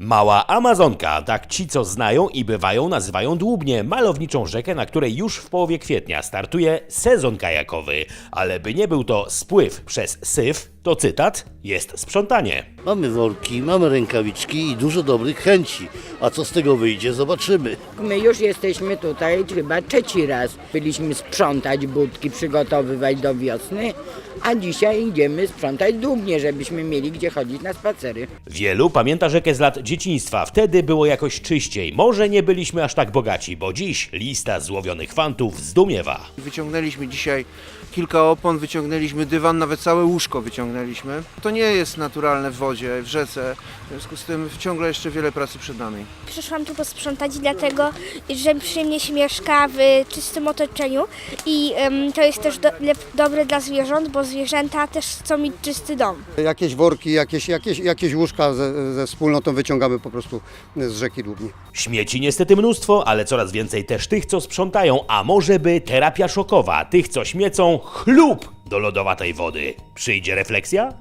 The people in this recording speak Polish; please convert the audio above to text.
Mała Amazonka, tak ci co znają i bywają nazywają dłubnie, malowniczą rzekę, na której już w połowie kwietnia startuje sezon kajakowy. Ale by nie był to spływ przez syf, to cytat, jest sprzątanie. Mamy worki, mamy rękawiczki i dużo dobrych chęci. A co z tego wyjdzie, zobaczymy. My już jesteśmy tutaj chyba trzeci raz. Byliśmy sprzątać budki, przygotowywać do wiosny, a dzisiaj idziemy sprzątać dłubnie, żebyśmy mieli gdzie chodzić na spacery. Wielu pamięta rzekę z lat dzieciństwa, wtedy było jakoś czyściej. Może nie byliśmy aż tak bogaci, bo dziś lista złowionych fantów zdumiewa. Wyciągnęliśmy dzisiaj kilka opon, wyciągnęliśmy dywan, nawet całe łóżko wyciągnęliśmy. To nie jest naturalne w wodzie, w rzece, w związku z tym ciągle jeszcze wiele pracy przed nami. Przyszłam tu posprzątać dlatego, że przyjemnie się mieszka w czystym otoczeniu i em, to jest też do, dobre dla zwierząt, bo zwierzęta też chcą mieć czysty dom. Jakieś worki, jakieś, jakieś, jakieś łóżka ze, ze wspólnotą wyciągamy po prostu z rzeki Dłubni. Śmieci niestety mnóstwo, ale coraz więcej też tych, co sprzątają, a może by terapia szokowa, tych, co śmiecą, chlub do lodowatej wody. Przyjdzie refleksja?